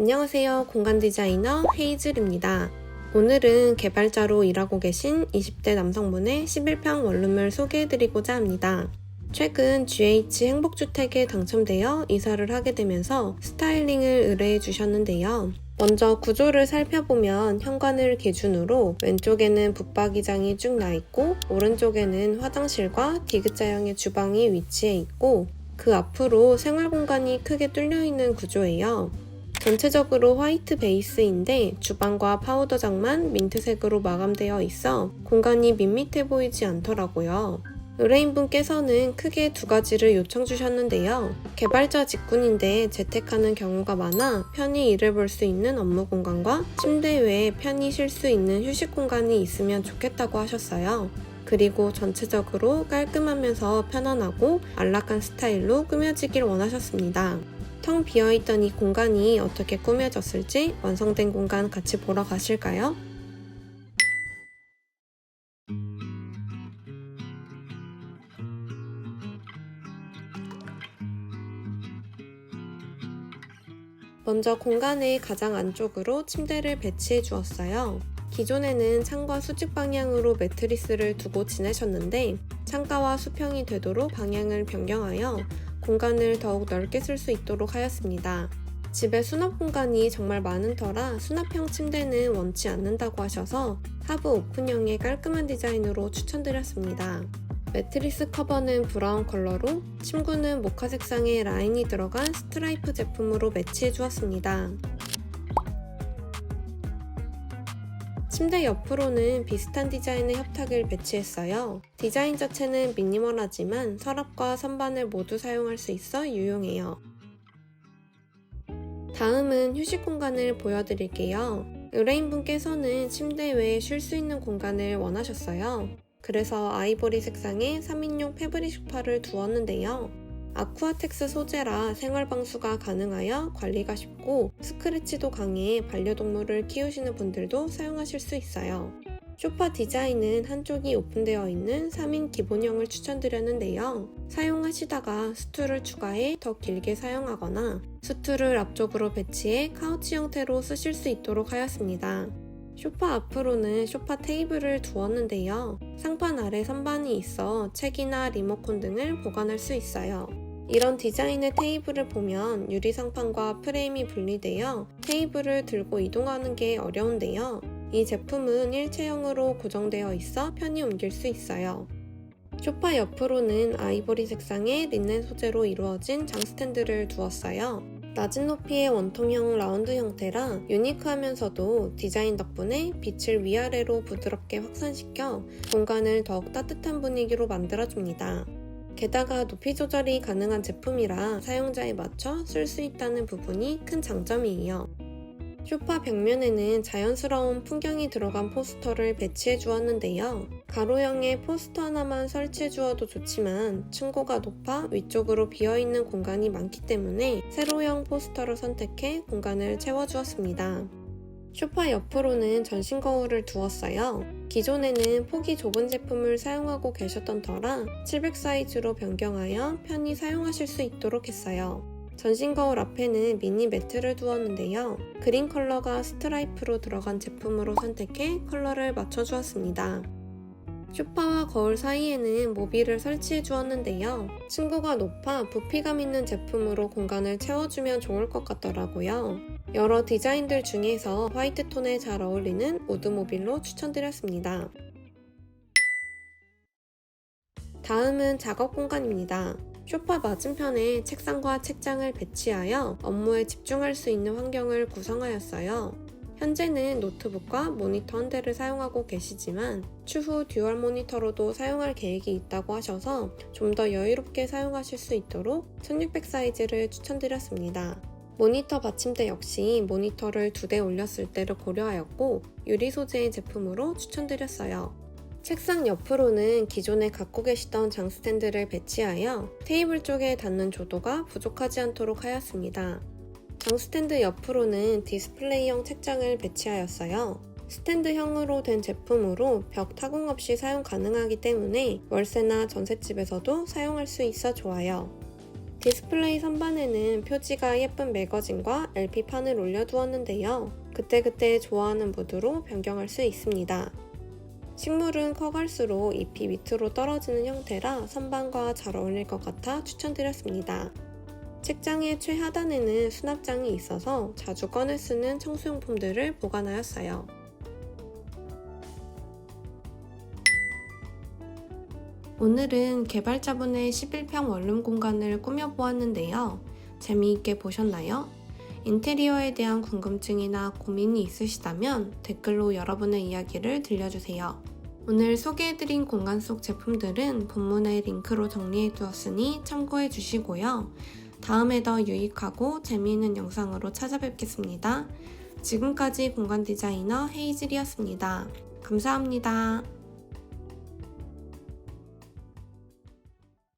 안녕하세요. 공간 디자이너 헤이즐입니다. 오늘은 개발자로 일하고 계신 20대 남성분의 11평 원룸을 소개해드리고자 합니다. 최근 GH 행복주택에 당첨되어 이사를 하게 되면서 스타일링을 의뢰해 주셨는데요. 먼저 구조를 살펴보면 현관을 기준으로 왼쪽에는 붙박이장이 쭉 나 있고 오른쪽에는 화장실과 디귿자형의 주방이 위치해 있고 그 앞으로 생활 공간이 크게 뚫려 있는 구조예요. 전체적으로 화이트 베이스인데 주방과 파우더장만 민트색으로 마감되어 있어 공간이 밋밋해 보이지 않더라고요. 의뢰인분께서는 크게 두 가지를 요청 주셨는데요. 개발자 직군인데 재택하는 경우가 많아 편히 일을 볼 수 있는 업무 공간과 침대 외에 편히 쉴 수 있는 휴식 공간이 있으면 좋겠다고 하셨어요. 그리고 전체적으로 깔끔하면서 편안하고 안락한 스타일로 꾸며지길 원하셨습니다. 텅 비어있던 이 공간이 어떻게 꾸며졌을지 완성된 공간 같이 보러 가실까요? 먼저 공간의 가장 안쪽으로 침대를 배치해 주었어요. 기존에는 창과 수직 방향으로 매트리스를 두고 지내셨는데 창가와 수평이 되도록 방향을 변경하여 공간을 더욱 넓게 쓸 수 있도록 하였습니다. 집에 수납 공간이 정말 많은 터라 수납형 침대는 원치 않는다고 하셔서 하부 오픈형의 깔끔한 디자인으로 추천드렸습니다. 매트리스 커버는 브라운 컬러로 침구는 모카 색상의 라인이 들어간 스트라이프 제품으로 매치해 주었습니다. 침대 옆으로는 비슷한 디자인의 협탁을 배치했어요. 디자인 자체는 미니멀하지만 서랍과 선반을 모두 사용할 수 있어 유용해요. 다음은 휴식 공간을 보여드릴게요. 의뢰인분께서는 침대 외에 쉴 수 있는 공간을 원하셨어요. 그래서 아이보리 색상의 3인용 패브릭 소파를 두었는데요. 아쿠아텍스 소재라 생활 방수가 가능하여 관리가 쉽고 스크래치도 강해 반려동물을 키우시는 분들도 사용하실 수 있어요. 쇼파 디자인은 한쪽이 오픈되어 있는 3인 기본형을 추천드렸는데요. 사용하시다가 스툴을 추가해 더 길게 사용하거나 스툴을 앞쪽으로 배치해 카우치 형태로 쓰실 수 있도록 하였습니다. 쇼파 앞으로는 쇼파 테이블을 두었는데요. 상판 아래 선반이 있어 책이나 리모컨 등을 보관할 수 있어요. 이런 디자인의 테이블을 보면 유리 상판과 프레임이 분리되어 테이블을 들고 이동하는 게 어려운데요. 이 제품은 일체형으로 고정되어 있어 편히 옮길 수 있어요. 쇼파 옆으로는 아이보리 색상의 린넨 소재로 이루어진 장스탠드를 두었어요. 낮은 높이의 원통형 라운드 형태라 유니크하면서도 디자인 덕분에 빛을 위아래로 부드럽게 확산시켜 공간을 더욱 따뜻한 분위기로 만들어줍니다. 게다가 높이 조절이 가능한 제품이라 사용자에 맞춰 쓸 수 있다는 부분이 큰 장점이에요. 쇼파 벽면에는 자연스러운 풍경이 들어간 포스터를 배치해 주었는데요. 가로형의 포스터 하나만 설치해 주어도 좋지만 층고가 높아 위쪽으로 비어 있는 공간이 많기 때문에 세로형 포스터를 선택해 공간을 채워 주었습니다. 쇼파 옆으로는 전신 거울을 두었어요. 기존에는 폭이 좁은 제품을 사용하고 계셨던 터라 700 사이즈로 변경하여 편히 사용하실 수 있도록 했어요. 전신 거울 앞에는 미니 매트를 두었는데요. 그린 컬러가 스트라이프로 들어간 제품으로 선택해 컬러를 맞춰주었습니다. 쇼파와 거울 사이에는 모빌을 설치해 주었는데요. 층고가 높아 부피감 있는 제품으로 공간을 채워주면 좋을 것 같더라고요. 여러 디자인들 중에서 화이트 톤에 잘 어울리는 우드 모빌로 추천드렸습니다. 다음은 작업 공간입니다. 쇼파 맞은편에 책상과 책장을 배치하여 업무에 집중할 수 있는 환경을 구성하였어요. 현재는 노트북과 모니터 한 대를 사용하고 계시지만 추후 듀얼 모니터로도 사용할 계획이 있다고 하셔서 좀 더 여유롭게 사용하실 수 있도록 1600 사이즈를 추천드렸습니다. 모니터 받침대 역시 모니터를 두 대 올렸을 때를 고려하였고 유리 소재의 제품으로 추천드렸어요. 책상 옆으로는 기존에 갖고 계시던 장스탠드를 배치하여 테이블 쪽에 닿는 조도가 부족하지 않도록 하였습니다. 장 스탠드 옆으로는 디스플레이형 책장을 배치하였어요. 스탠드형으로 된 제품으로 벽 타공 없이 사용 가능하기 때문에 월세나 전셋집에서도 사용할 수 있어 좋아요. 디스플레이 선반에는 표지가 예쁜 매거진과 LP판을 올려두었는데요. 그때그때 좋아하는 무드로 변경할 수 있습니다. 식물은 커갈수록 잎이 밑으로 떨어지는 형태라 선반과 잘 어울릴 것 같아 추천드렸습니다. 책장의 최하단에는 수납장이 있어서 자주 꺼내 쓰는 청소용품들을 보관하였어요. 오늘은 개발자분의 11평 원룸 공간을 꾸며보았는데요. 재미있게 보셨나요? 인테리어에 대한 궁금증이나 고민이 있으시다면 댓글로 여러분의 이야기를 들려주세요. 오늘 소개해드린 공간 속 제품들은 본문의 링크로 정리해두었으니 참고해 주시고요. 다음에 더 유익하고 재미있는 영상으로 찾아뵙겠습니다. 지금까지 공간 디자이너 헤이즐이었습니다. 감사합니다.